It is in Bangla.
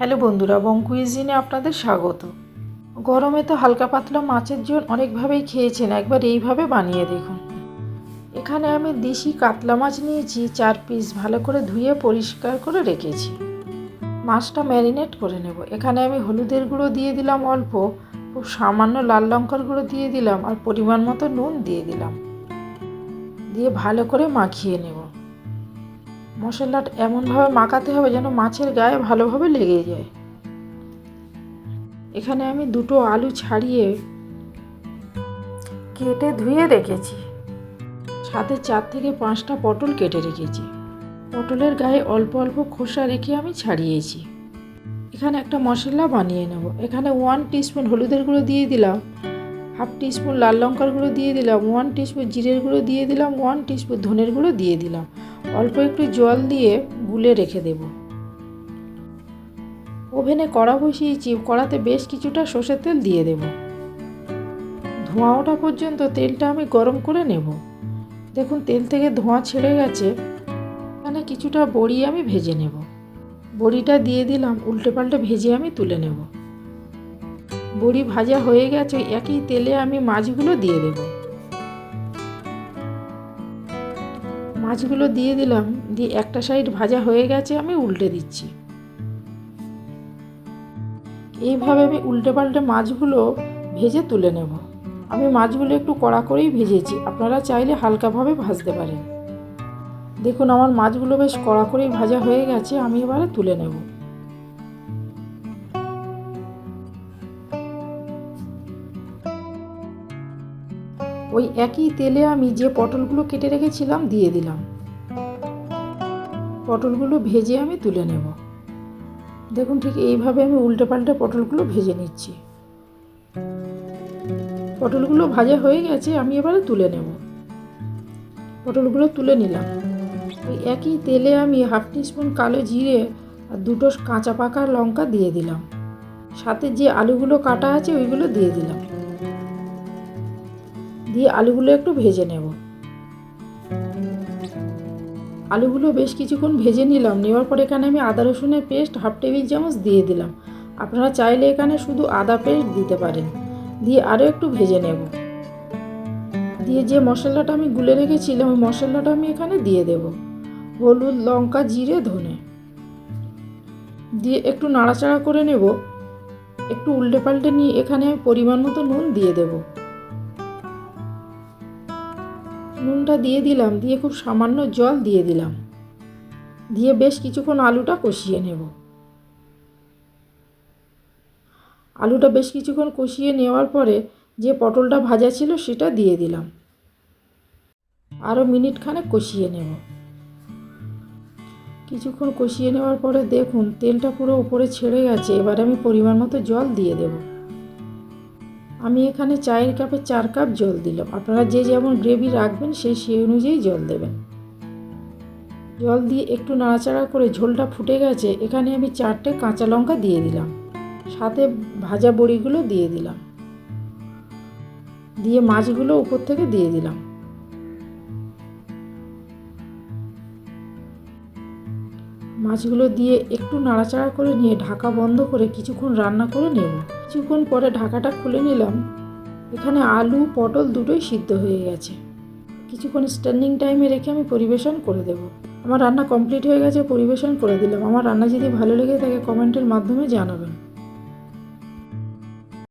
হ্যালো বন্ধুরা, বং কুইজিনে আপনাদের স্বাগত। গরমে তো হালকা পাতলা মাছের ঝোল অনেকভাবেই খেয়েছেন, একবার এইভাবে বানিয়ে দেখুন। এখানে আমি দেশি কাতলা মাছ নিয়েছি, চার পিস ভালো করে ধুয়ে পরিষ্কার করে রেখেছি। মাছটা ম্যারিনেট করে নেব। এখানে আমি হলুদের গুঁড়ো দিয়ে দিলাম অল্প, খুব সামান্য লাল লঙ্কার গুঁড়ো দিয়ে দিলাম আর পরিমাণ মতো নুন দিয়ে দিলাম। দিয়ে ভালো করে মাখিয়ে নেব। মশলাটা এমনভাবে মাখাতে হবে যেন মাছের গায়ে ভালোভাবে লেগে যায়। এখানে আমি দুটো আলু ছাড়িয়ে কেটে ধুয়ে রেখেছি। সাথে চার থেকে পাঁচটা পটল কেটে রেখেছি। পটলের গায়ে অল্প অল্প খোসা রেখে আমি ছাড়িয়েছি। এখানে একটা মশলা বানিয়ে নেব। এখানে ওয়ান টিস্পুন হলুদের গুঁড়ো দিয়ে দিলাম। হাফ টিস্পুন লাল লঙ্কার গুঁড়ো দিয়ে দিলাম, ওয়ান টিস্পুন জিরের গুঁড়ো দিয়ে দিলাম, ওয়ান টিস্পুন ধনের গুঁড়ো দিয়ে দিলাম। অল্প একটু জল দিয়ে গুলে রেখে দেব। ওভেনে কড়া বসিয়েছি, কড়াতে বেশ কিছুটা সর্ষের তেল দিয়ে দেব। ধোঁয়া ওঠা পর্যন্ত তেলটা আমি গরম করে নেব। দেখুন, তেল থেকে ধোঁয়া ছেড়ে গেছে। এখানে কিছুটা বড়ি আমি ভেজে নেব। বড়িটা দিয়ে দিলাম, উল্টে পাল্টে ভেজে আমি তুলে নেব। বড়ি ভাজা হয়ে গেছে, একই তেলে আমি মাছগুলো দিয়ে দেব। মাছগুলো দিয়ে দিলাম, দিয়ে একটা সাইড ভাজা হয়ে গেছে, আমি উল্টে দিচ্ছি। এইভাবে আমি উল্টে পাল্টে মাছগুলো ভেজে তুলে নেব। আমি মাছগুলো একটু কড়া করেই ভেজেছি, আপনারা চাইলে হালকাভাবে ভাজতে পারেন। দেখুন, আমার মাছগুলো বেশ কড়া করেই ভাজা হয়ে গেছে, আমি এবারে তুলে নেব। ওই একই তেলে আমি যে পটলগুলো কেটে রেখেছিলাম দিয়ে দিলাম। পটলগুলো ভেজে আমি তুলে নেব। দেখুন ঠিক এইভাবে আমি উল্টে পাল্টে পটলগুলো ভেজে নিচ্ছি। পটলগুলো ভাজা হয়ে গেছে, আমি এবারে তুলে নেব। পটলগুলো তুলে নিলাম। ওই একই তেলে আমি হাফ টিস্পুন কালো জিরে আর দুটো কাঁচা পাকা লঙ্কা দিয়ে দিলাম। সাথে যে আলুগুলো কাটা আছে, ওইগুলো দিয়ে দিলাম। দিয়ে আলুগুলো একটু ভেজে নেব। আলুগুলো বেশ কিছুক্ষণ ভেজে নিলাম, নেওয়ার পর এখানে আমি আদা রসুনের পেস্ট হাফ টেবিল চামচ দিয়ে দিলাম। আপনারা চাইলে এখানে শুধু আদা পেস্ট দিতে পারেন। দিয়ে আরও একটু ভেজে নেব। দিয়ে যে মশলাটা আমি গুলে রেখেছিলাম, ওই মশলাটা আমি এখানে দিয়ে দেব। হলুদ, লঙ্কা, জিরে, ধনে। দিয়ে একটু নাড়াচাড়া করে নেব। একটু উল্টে পাল্টে নিয়ে এখানে আমি পরিমাণ মতো নুন দিয়ে দেবো। নুনটা দিয়ে দিলাম, দিয়ে খুব সামান্য জল দিয়ে দিলাম। দিয়ে বেশ কিছুক্ষণ আলুটা কষিয়ে নেব। আলুটা বেশ কিছুক্ষণ কষিয়ে নেওয়ার পরে যে পটলটা ভাজা ছিল সেটা দিয়ে দিলাম। আরও মিনিট খানেক কষিয়ে নেব। কিছুক্ষণ কষিয়ে নেওয়ার পরে দেখুন, তেলটা পুরো উপরে ছেড়ে গেছে, এবার আমি পরিমাণ মতো জল দিয়ে দেবো। আমি এখানে চায়ের কাপে চার কাপ জল দিলাম। আপনারা যে যেমন গ্রেভি রাখবেন সেই সেই অনুযায়ী জল দেবেন। জল দিয়ে একটু নাড়াচাড়া করে ঝোলটা ফুটে গেছে, এখানে আমি চারটে কাঁচা লঙ্কা দিয়ে দিলাম। সাথে ভাজা বড়িগুলো দিয়ে দিলাম। দিয়ে মাছগুলো উপর থেকে দিয়ে দিলাম। মাছগুলো দিয়ে একটু নাড়াচাড়া করে নিয়ে ঢাকা বন্ধ করে কিছুক্ষণ রান্না করে নেব। কিছুক্ষণ পরে ঢাকাটা খুলে নিলাম। এখানে আলু, পটল দুটোই সিদ্ধ হয়ে গেছে। কিছুক্ষণ স্ট্যান্ডিং টাইমে রেখে আমি পরিবেশন করে দেব। আমার রান্না কমপ্লিট হয়ে গেছে, পরিবেশন করে দিলাম। আমার রান্না যদি ভালো লেগে থাকে কমেন্টের মাধ্যমে জানাবেন।